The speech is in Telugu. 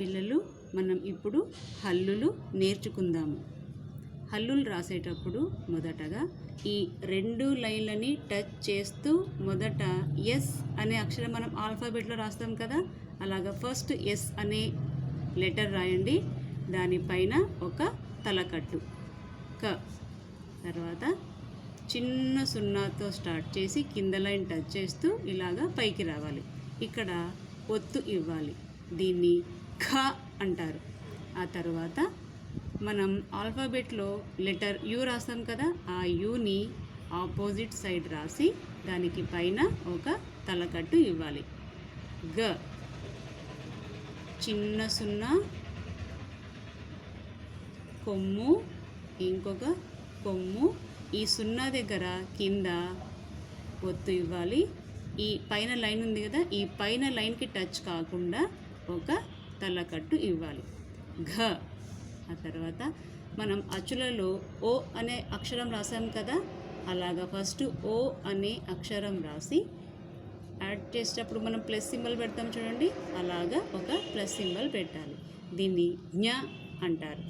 పిల్లలు మనం ఇప్పుడు హల్లులు నేర్చుకుందాము. హల్లులు రాసేటప్పుడు మొదటగా ఈ రెండు లైన్లని టచ్ చేస్తూ మొదట ఎస్ అనే అక్షరం మనం ఆల్ఫాబెట్లో రాస్తాం కదా అలాగా ఫస్ట్ ఎస్ అనే లెటర్ రాయండి. దానిపైన ఒక తలకట్టు. క. తర్వాత చిన్న సున్నాతో స్టార్ట్ చేసి కింద లైన్ టచ్ చేస్తూ ఇలాగా పైకి రావాలి. ఇక్కడ ఒత్తు ఇవ్వాలి. దీన్ని ఖ అంటారు. ఆ తర్వాత మనం ఆల్ఫాబెట్లో లెటర్ యు రాస్తాం కదా ఆ యుని ఆపోజిట్ సైడ్ రాసి దానికి పైన ఒక తలకట్టు ఇవ్వాలి. గ. చిన్న సున్నా కొమ్ము ఇంకొక కొమ్ము ఈ సున్నా దగ్గర కింద ఒత్తు ఇవ్వాలి. ఈ పైన లైన్ ఉంది కదా ఈ పైన లైన్కి టచ్ కాకుండా ఒక తలకట్టు ఇవ్వాలి. ఘ. ఆ తర్వాత మనం అచ్చులలో ఓ అనే అక్షరం రాసాం కదా అలాగా ఫస్ట్ ఓ అనే అక్షరం రాసి యాడ్ చేసేటప్పుడు మనం ప్లస్ సింబల్ పెడతాం చూడండి అలాగా ఒక ప్లస్ సింబల్ పెట్టాలి. దీన్ని జ్ఞ అంటారు.